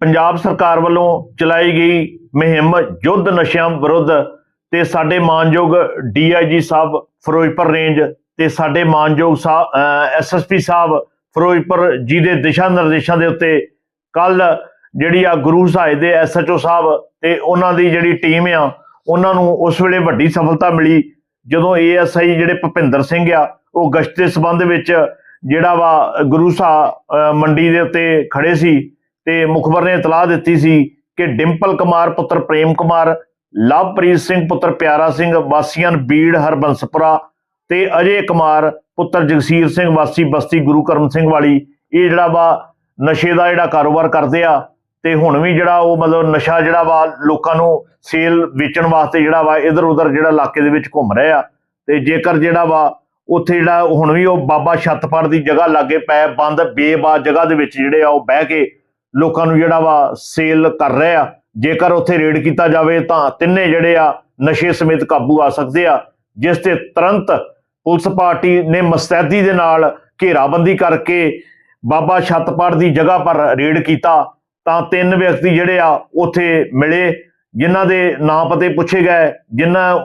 ਪੰਜਾਬ ਸਰਕਾਰ ਵੱਲੋਂ ਚਲਾਈ ਗਈ ਮੁਹਿੰਮ ਯੁੱਧ ਨਸ਼ਿਆਂ ਵਿਰੁੱਧ ਤੇ ਸਾਡੇ ਮਾਨਯੋਗ ਡੀਆਈਜੀ ਸਾਹਿਬ ਫਿਰੋਜ਼ਪੁਰ ਰੇਂਜ ਤੇ ਸਾਡੇ ਮਾਨਯੋਗ ਐਸਐਸਪੀ ਸਾਹਿਬ ਫਿਰੋਜ਼ਪੁਰ ਜੀ ਦੇ ਦਿਸ਼ਾ ਨਿਰਦੇਸ਼ਾਂ ਦੇ ਉੱਤੇ ਕੱਲ ਜਿਹੜੀ ਆ ਗੁਰੂ ਸਾਹਿਬ ਦੇ ਐਸਐਚਓ ਸਾਹਿਬ ਤੇ ਉਹਨਾਂ ਦੀ ਜਿਹੜੀ ਟੀਮ ਆ, ਉਹਨਾਂ ਨੂੰ ਉਸ ਵੇਲੇ ਵੱਡੀ ਸਫਲਤਾ ਮਿਲੀ ਜਦੋਂ ਏਐਸਆਈ ਜਿਹੜੇ ਭੁਪਿੰਦਰ ਸਿੰਘ ਆ, ਉਹ ਗਸ਼ਤ ਦੇ ਸਬੰਧ ਵਿੱਚ ਜਿਹੜਾ ਵਾ ਗੁਰੂ ਸਾਹਿਬ ਮੰਡੀ ਦੇ ਉੱਤੇ ਖੜੇ ਸੀ ਤੇ ਮੁਖਬਰ ਨੇ ਇਤਲਾਹ ਦਿੱਤੀ ਸੀ ਕਿ ਡਿੰਪਲ ਕੁਮਾਰ, ਪੁੱਤਰ ਪ੍ਰੇਮ ਕੁਮਾਰ, ਲਵਪ੍ਰੀਤ ਸਿੰਘ, ਪੁੱਤਰ ਪਿਆਰਾ ਸਿੰਘ, ਵਾਸੀਆਂ ਬੀੜ, ਹਰਬੰਸਪੁਰਾ ਤੇ ਅਜੇ ਕੁਮਾਰ, ਪੁੱਤਰ ਜਗਸੀਰ ਸਿੰਘ, ਵਾਸੀ ਬਸਤੀ ਗੁਰੂ ਕਰਮ ਸਿੰਘ ਵਾਲੀ, ਇਹ ਜਿਹੜਾ ਵਾ ਨਸ਼ੇ ਦਾ ਜਿਹੜਾ ਕਾਰੋਬਾਰ ਕਰਦੇ ਆ ਤੇ ਹੁਣ ਵੀ ਜਿਹੜਾ ਉਹ ਮਤਲਬ ਨਸ਼ਾ ਜਿਹੜਾ ਵਾ ਲੋਕਾਂ ਨੂੰ ਸੇਲ ਵੇਚਣ ਵਾਸਤੇ ਜਿਹੜਾ ਵਾ ਇਧਰ ਉਧਰ ਜਿਹੜਾ ਇਲਾਕੇ ਦੇ ਵਿੱਚ ਘੁੰਮ ਰਿਹਾ ਤੇ ਜੇਕਰ ਜਿਹੜਾ ਵਾ ਉੱਥੇ ਜਿਹੜਾ ਹੁਣ ਵੀ ਉਹ ਬਾਬਾ ਛੱਤਪੜ ਦੀ ਜਗ੍ਹਾ ਲਾਗੇ ਪੈ, ਬੰਦ ਬੇਬਾ ਜਗ੍ਹਾ ਦੇ ਵਿੱਚ ਜਿਹੜੇ ਆ ਉਹ ਬਹਿ ਕੇ ਲੋਕਾਂ ਨੂੰ ਜਿਹੜਾ ਵਾ ਸੇਲ ਕਰ ਰਹੇ ਆ। ਜੇਕਰ ਉੱਥੇ ਰੇਡ ਕੀਤਾ ਜਾਵੇ ਤਾਂ ਤਿੰਨੇ ਜਿਹੜੇ ਆ ਨਸ਼ੇ ਸਮੇਤ ਕਾਬੂ ਆ ਸਕਦੇ ਆ, ਜਿਸ ਤੇ ਤੁਰੰਤ ਪੁਲਿਸ ਪਾਰਟੀ ਨੇ ਮਸਤੈਦੀ ਦੇ ਨਾਲ ਘੇਰਾਬੰਦੀ ਕਰਕੇ ਬਾਬਾ ਛੱਤਪੜ ਦੀ ਜਗ੍ਹਾ ਪਰ ਰੇਡ ਕੀਤਾ, ਤਾਂ ਤਿੰਨ ਵਿਅਕਤੀ ਜਿਹੜੇ ਆ ਉੱਥੇ ਮਿਲੇ, ਜਿਨ੍ਹਾਂ ਦੇ ਨਾਂ ਪਤੇ ਪੁੱਛੇ ਗਏ, ਜਿਨ੍ਹਾਂ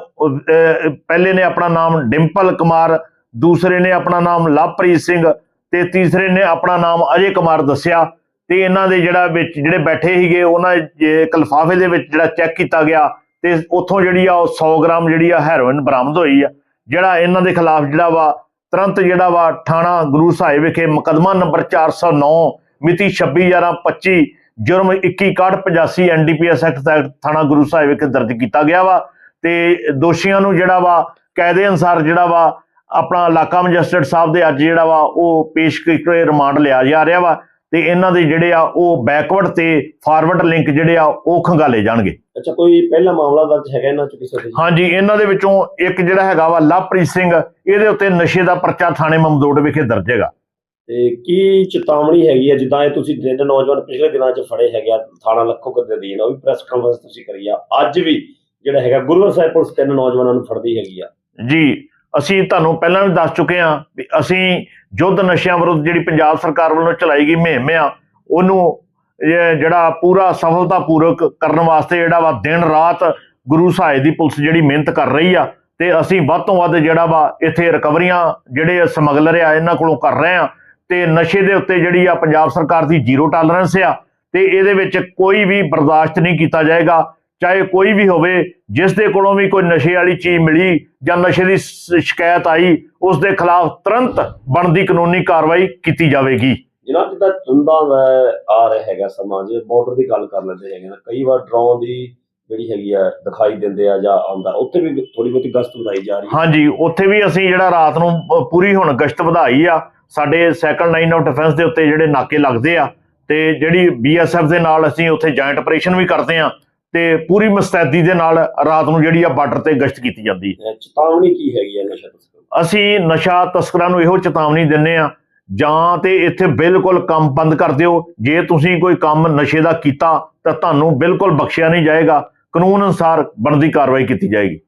ਪਹਿਲੇ ਨੇ ਆਪਣਾ ਨਾਮ ਡਿੰਪਲ ਕੁਮਾਰ, ਦੂਸਰੇ ਨੇ ਆਪਣਾ ਨਾਮ ਲਵਪ੍ਰੀਤ ਸਿੰਘ ਤੇ ਤੀਸਰੇ ਨੇ ਆਪਣਾ ਨਾਮ ਅਜੇ ਕੁਮਾਰ ਦੱਸਿਆ। ਤੇ ਇਹਨਾਂ ਦੇ ਜਿਹੜਾ ਵਿੱਚ ਜਿਹੜੇ ਬੈਠੇ ਸੀਗੇ, ਉਹਨਾਂ ਦੇ ਇੱਕ ਲਿਫਾਫੇ ਦੇ ਵਿੱਚ ਜਿਹੜਾ ਚੈੱਕ ਕੀਤਾ ਗਿਆ ਤੇ ਉੱਥੋਂ ਜਿਹੜੀ ਆ ਉਹ 100 ਗ੍ਰਾਮ ਜਿਹੜੀ ਆ ਹੈਰੋਇਨ ਬਰਾਮਦ ਹੋਈ ਆ, ਜਿਹੜਾ ਇਹਨਾਂ ਦੇ ਖਿਲਾਫ ਜਿਹੜਾ ਵਾ ਤੁਰੰਤ ਜਿਹੜਾ ਵਾ ਥਾਣਾ ਗੁਰੂ ਸਾਹਿਬ ਵਿਖੇ ਮੁਕਦਮਾ ਨੰਬਰ 409 ਮਿਤੀ 26/11/25 ਜੁਰਮ 21/85 ਐਨਡੀਪੀਐਸ ਐਕਟ ਤਹਿਤ ਥਾਣਾ ਗੁਰੂ ਸਾਹਿਬ ਵਿਖੇ ਦਰਜ ਕੀਤਾ ਗਿਆ ਵਾ ਤੇ ਦੋਸ਼ੀਆਂ ਨੂੰ ਜਿਹੜਾ ਵਾ ਕਾਇਦੇ ਅਨਸਾਰ ਜਿਹੜਾ ਵਾ ਆਪਣਾ ਇਲਾਕਾ ਮੈਜਿਸਟਰੇਟ ਸਾਹਿਬ ਦੇ ਅੱਜ ਜਿਹੜਾ ਵਾ ਉਹ ਪੇਸ਼ ਕਰਕੇ ਰਿਮਾਂਡ ਲਿਆ ਜਾ ਰਿਹਾ ਵਾ। ਤੇ ਇਹਨਾਂ ਦੇ ਜਿਹੜੇ ਆ ਉਹ ਬੈਕਵਰਡ ਤੇ ਫਾਰਵਰਡ ਲਿੰਕ ਜਿਹੜੇ ਆ ਉਹ ਖੰਗਾਲੇ ਜਾਣਗੇ। ਅੱਛਾ ਕੋਈ ਪਹਿਲਾ ਮਾਮਲਾ ਦਰਜ ਹੈਗਾ ਇਹਨਾਂ ਚ ਕਿਸੇ ਦੇ? ਹਾਂਜੀ ਇਹਨਾਂ ਦੇ ਵਿੱਚੋਂ ਇੱਕ ਜਿਹੜਾ ਹੈਗਾ ਵਾ ਲਵਪ੍ਰੀਤ ਸਿੰਘ ਇਹਦੇ ਉੱਤੇ ਨਸ਼ੇ ਦਾ ਪਰਚਾ ਥਾਣੇ ਮਮਦੋੜ ਵਿਖੇ ਦਰਜ ਹੈਗਾ। ਤੇ ਕੀ ਚੇਤਾਵਨੀ ਹੈਗੀ ਹੈ ਜਿੱਦਾਂ ਇਹ ਤੁਸੀਂ ਤਿੰਨ ਨੌਜਵਾਨ ਪਿਛਲੇ ਦਿਨਾਂ 'ਚ ਫੜੇ ਹੈਗੇ ਆ ਥਾਣਾ ਲੱਖੋ ਦੇ ਅਧੀਨ ਉਹ ਵੀ ਪ੍ਰੈਸ ਕਾਨਫਰੰਸ ਤੁਸੀਂ ਕਰੀ ਆ। ਅੱਜ ਵੀ ਜਿਹੜਾ ਹੈਗਾ ਗੁਰੂ ਸਾਹਿਬ ਪੁਲਿਸ ਤਿੰਨ ਨੌਜਵਾਨਾਂ ਨੂੰ ਫੜਦੀ ਹੈਗੀ ਆ। ਜੀ ਅਸੀਂ ਤੁਹਾਨੂੰ ਪਹਿਲਾਂ ਵੀ ਦੱਸ ਚੁੱਕੇ ਹਾਂ ਵੀ ਅਸੀਂ ਯੁੱਧ ਨਸ਼ਿਆਂ ਵਿਰੁੱਧ ਜਿਹੜੀ ਪੰਜਾਬ ਸਰਕਾਰ ਵੱਲੋਂ ਚਲਾਈ ਗਈ ਮੁਹਿੰਮ ਆ, ਉਹਨੂੰ ਜਿਹੜਾ ਪੂਰਾ ਸਫਲਤਾਪੂਰਵਕ ਕਰਨ ਵਾਸਤੇ ਜਿਹੜਾ ਵਾ ਦਿਨ ਰਾਤ ਗੁਰੂ ਸਾਹਿਬ ਦੀ ਪੁਲਿਸ ਜਿਹੜੀ ਮਿਹਨਤ ਕਰ ਰਹੀ ਆ, ਤੇ ਅਸੀਂ ਵੱਧ ਤੋਂ ਵੱਧ ਜਿਹੜਾ ਵਾ ਇੱਥੇ ਰਿਕਵਰੀਆਂ ਜਿਹੜੇ ਸਮਗਲਰ ਆ, ਇਹਨਾਂ ਕੋਲੋਂ ਕਰ ਰਹੇ ਆ, ਤੇ ਨਸ਼ੇ ਦੇ ਉੱਤੇ ਜਿਹੜੀ ਆ ਪੰਜਾਬ ਸਰਕਾਰ ਦੀ ਜ਼ੀਰੋ ਟਾਲਰੈਂਸ ਆ, ਤੇ ਇਹਦੇ ਵਿੱਚ ਕੋਈ ਵੀ ਬਰਦਾਸ਼ਤ ਨਹੀਂ ਕੀਤਾ ਜਾਏਗਾ। ਚਾਹੇ ਕੋਈ ਵੀ ਹੋਵੇ ਜਿਸ ਦੇ ਕੋਲੋਂ ਵੀ ਕੋਈ ਨਸ਼ੇ ਵਾਲੀ ਚੀਜ਼ ਮਿਲੀ ਜਾਂ ਨਸ਼ੇ ਦੀ ਸ਼ਿਕਾਇਤ ਆਈ ਉਸ ਦੇ ਖਿਲਾਫ ਤੁਰੰਤ ਬਣਦੀ ਕਾਨੂੰਨੀ ਕਾਰਵਾਈ ਕੀਤੀ ਜਾਵੇਗੀ। ਜਿਨ੍ਹਾਂ ਜਿੱਦਾਂ ਚੁੰਦਾ ਦਾ ਆ ਰਿਹਾ ਹੈਗਾ ਸਮਾਂ ਜੇ ਬਾਰਡਰ ਦੀ ਗੱਲ ਕਰ ਲੈਂਦੇ ਹੈਗੇ ਨਾ ਕਈ ਵਾਰ ਡਰੋਨ ਦੀ ਜਿਹੜੀ ਹੈਗੀ ਆ ਦਿਖਾਈ ਦਿੰਦੇ ਆ ਜਾਂ ਆਉਂਦਾ ਉੱਥੇ ਵੀ ਥੋੜੀ ਬਹੁਤੀ ਗਸ਼ਤ ਵਧਾਈ ਜਾ ਰਹੀ ਹੈ। ਹਾਂਜੀ ਉੱਥੇ ਵੀ ਅਸੀਂ ਜਿਹੜਾ ਰਾਤ ਨੂੰ ਪੂਰੀ ਹੁਣ ਗਸ਼ਤ ਵਧਾਈ ਆ ਸਾਡੇ ਸੈਕੰਡ ਲਾਈਨ ਆਫ ਡਿਫੈਂਸ ਦੇ ਉੱਤੇ ਜਿਹੜੇ ਨਾਕੇ ਲੱਗਦੇ ਆ ਤੇ ਜਿਹੜੀ ਬੀਐਸਐਫ ਦੇ ਨਾਲ ਅਸੀਂ ਉੱਥੇ ਜੁਆਇੰਟ ਆਪਰੇਸ਼ਨ ਵੀ ਕਰਦੇ ਆ ਤੇ ਪੂਰੀ ਮੁਸਤੈਦੀ ਦੇ ਨਾਲ ਰਾਤ ਨੂੰ ਜਿਹੜੀ ਆ ਬਾਰਡਰ ਤੇ ਗਸ਼ਤ ਕੀਤੀ ਜਾਂਦੀ। ਹੈ ਚੇਤਾਵਨੀ ਕੀ ਹੈਗੀ ਆ ਨਸ਼ਾ ਤਸਕਰ ਅਸੀਂ ਨਸ਼ਾ ਤਸਕਰਾਂ ਨੂੰ ਇਹੋ ਚੇਤਾਵਨੀ ਦਿੰਨੇ ਆ ਜਾਂ ਤੇ ਇੱਥੇ ਬਿਲਕੁਲ ਕੰਮ ਬੰਦ ਕਰ ਦਿਓ। ਜੇ ਤੁਸੀਂ ਕੋਈ ਕੰਮ ਨਸ਼ੇ ਦਾ ਕੀਤਾ ਤਾਂ ਤੁਹਾਨੂੰ ਬਿਲਕੁਲ ਬਖਸ਼ਿਆ ਨਹੀਂ ਜਾਏਗਾ। ਕਾਨੂੰਨ ਅਨੁਸਾਰ ਬਣਦੀ ਕਾਰਵਾਈ ਕੀਤੀ ਜਾਏਗੀ।